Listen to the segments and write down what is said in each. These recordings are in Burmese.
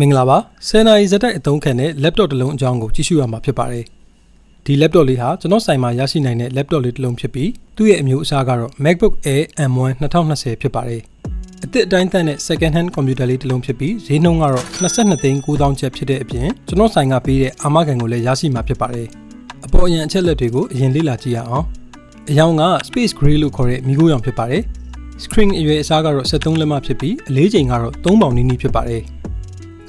မင်္ဂလာပါ10နာရီဇက်တိုက်အသုံးခံတဲ့ laptop တစ်လုံးအကြောင်းကိုကြည့်ရှုရမှာဖြစ်ပါတယ်ဒီ laptop လေးဟာကျွန်တော်ဆိုင်မှာရရှိနိုင်တဲ့ laptop လေးတစ်လုံးဖြစ်ပြီးသူ့ရဲ့အမျိုးအစားကတော့ MacBook Air M1 2020ဖြစ်ပါတယ်အသစ်အတိုင်းတန်တဲ့ second hand computer လေးတစ်လုံးဖြစ်ပြီးဈေးနှုန်းကတော့22သိန်း9000ကျပ်ဖြစ်တဲ့အပြင်ကျွန်တော်ဆိုင်ကပေးတဲ့အာမခံကိုလည်းရရှိမှာဖြစ်ပါတယ်အပေါ်အရန်အချက်လက်တွေကိုအရင်လေ့လာကြည့်ရအောင်အရောင်က space gray လို့ခေါ်တဲ့မိခိုးရောင်ဖြစ်ပါတယ် screen အရွယ်အစားကတော့73လက်မဖြစ်ပြီးအလေးချိန်ကတော့3ပေါင်နီးနီးဖြစ်ပါတယ်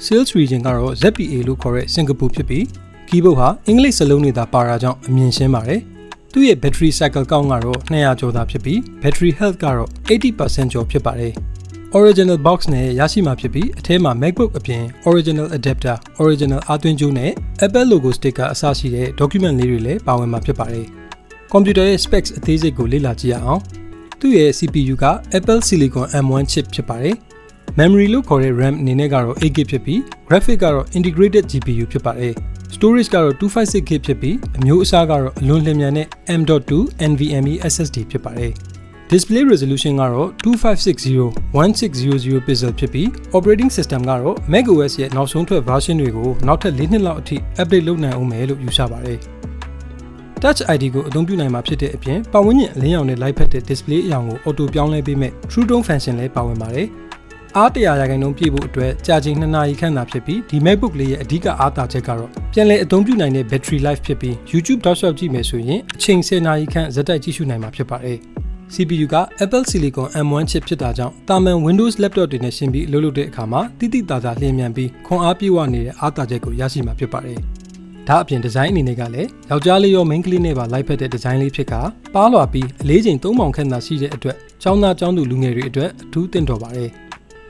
sales region ကတော့ ZPA လို့ခေါ်တဲ့စင်ကာပူဖြစ်ပြီး keyboard ဟာအင်္ဂလိပ်စလုံးတွေသာပါတာကြောင့်အမြင်ရှင်းပါတယ်။သူ့ရဲ့ battery cycle count ကတော့200ကျော်သာဖြစ်ပြီး battery health ကတော့80%ကျော်ဖြစ်ပါတယ်။ original box နဲ့ရရှိမှာဖြစ်ပြီးအထဲမှာ MacBook အပြင် original adapter, original အသွင်းကြိုးနဲ့ Apple logo sticker အစရှိတဲ့ document လေးတွေလည်းပါဝင်မှာဖြစ်ပါတယ်။ computer ရဲ့ specs အသေးစိတ်ကိုလေ့လာကြည့်ရအောင်။သူ့ရဲ့ CPU က Apple Silicon M1 chip ဖြစ်ပါတယ်။ memory လို့ခေါ်တဲ့ RAM အနေနဲ့ကတော့ 8GB ဖြစ်ပြီး graphic ကတော့ integrated GPU ဖြစ်ပါတယ်။ storage ကတော့ 256GB ဖြစ်ပြီးအမျိုးအစားကတော့အလွန်လျင်မြန်တဲ့ M.2 NVMe SSD ဖြစ်ပါတယ်။ display resolution ကတော့2560 1600 pixel ဖြစ်ပြီး operating system ကတော့ macOS ရဲ့နောက်ဆုံးထွက် version တွေကိုနောက်ထပ်၄နှစ်လောက်အထိ update လုပ်နိုင်အောင်မယ်လို့ယူဆပါတယ်။ Touch ID ကိုအသုံးပြုနိုင်မှာဖြစ်တဲ့အပြင်ပတ်ဝန်းကျင်အလင်းရောင်နဲ့ light ဖက်တဲ့ display အရောင်ကို auto ပြောင်းလဲပေးမဲ့ True Tone function လည်းပါဝင်ပါတယ်။ အား100ရာခိုင်နှုန်းပြည့်ဖို့အတွက်ကြာချိန်2နာရီခန့်သာဖြစ်ပြီးဒီ MacBook လေးရဲ့အဓိကအားသာချက်ကတော့ပြန်လည်အသုံးပြုနိုင်တဲ့ battery life ဖြစ်ပြီး YouTube တောက်လျှောက်ကြည့်မယ်ဆိုရင်အချိန်10နာရီခန့်ဇက်တိုက်ကြည့်ရှုနိုင်မှာဖြစ်ပါတယ်။ CPU က Apple Silicon M1 chip ဖြစ်တာကြောင့်တာမန် Windows laptop တွေနဲ့ရှင်းပြီးအလုပ်လုပ်တဲ့အခါမှာတိတိတသားလျင်မြန်ပြီးခွန်အားပြည့်ဝနေတဲ့အားသာချက်ကိုရရှိမှာဖြစ်ပါတယ်။ဒါအပြင်ဒီဇိုင်းအနေနဲ့ကလည်းယောက်ျားလေးရော main ကလေးနဲ့ပါလိုက်ဖက်တဲ့ဒီဇိုင်းလေးဖြစ်ကပါးလွာပြီးအလေးချိန်3ပေါင်ခန့်သာရှိတဲ့အတွက်ចောင်းသားចောင်းသူလူငယ်တွေအတွက်အထူးသင့်တော်ပါတယ်။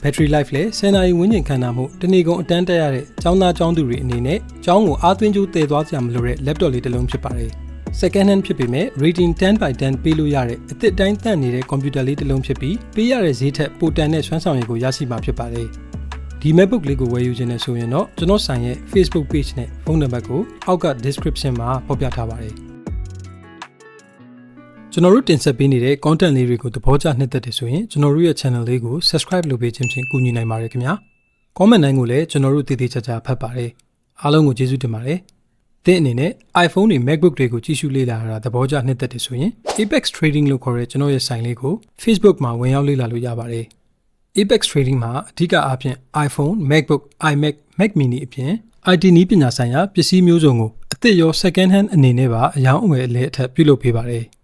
battery life လည်း10နာရီဝန်းကျင်ခံတာမို့တနေ့ကုန်အတန်းတက်ရတဲ့ကျောင်းသားကျောင်းသူတွေအနေနဲ့ကျောင်းကိုအားသွင်းကျိုးတည်သွားစရာမလိုတဲ့ laptop လေးတစ်လုံးဖြစ်ပါတယ်။ second hand ဖြစ်ပေမဲ့ rating 10/10 ပေးလို့ရတဲ့အသစ်တိုင်းတန့်နေတဲ့ computer လေးတစ်လုံးဖြစ်ပြီးပေးရတဲ့ဈေးထက်ပိုတန်တဲ့ဆွမ်းဆောင်ရည်ကိုရရှိမှာဖြစ်ပါတယ်။ဒီ MacBook လေးကိုဝယ်ယူခြင်းနဲ့ဆိုရင်တော့ကျွန်တော်ဆိုင်ရဲ့ Facebook page နဲ့ဖုန်းနံပါတ်ကိုအောက်က description မှာဖော်ပြထားပါတယ်။ ကျွန်တော်တို့တင်ဆက်ပေးနေတဲ့ content လေးတွေကိုသဘောကျနှစ်သက်တယ်ဆိုရင်ကျွန်တော်တို့ရဲ့ channel လေးကို subscribe လုပ်ပေးခြင်းဖြင့်ကူညီနိုင်ပါတယ်ခင်ဗျာ။ comment တိုင်းကိုလည်းကျွန်တော်တို့တည်တည်ချာချာဖတ်ပါတယ်။အားလုံးကိုကျေးဇူးတင်ပါတယ်။သင်အနေနဲ့ iPhone တွေ MacBook တွေကိုကြည့်ရှုလေ့လာတာသဘောကျနှစ်သက်တယ်ဆိုရင် Apex Trading လို့ခေါ်တဲ့ကျွန်တော်ရဲ့ဆိုင်လေးကို Facebook မှာဝင်ရောက်လေ့လာလို့ရပါတယ်။ Apex Trading မှာအဓိကအားဖြင့် iPhone, MacBook, iMac, Mac mini အပြင် IT နည်းပညာဆိုင်ရာပစ္စည်းမျိုးစုံကိုအသစ်ရော second hand အနေနဲ့ပါအယောင်းအဝယ်အလဲအထက်ပြုလုပ်ပေးပါတယ်။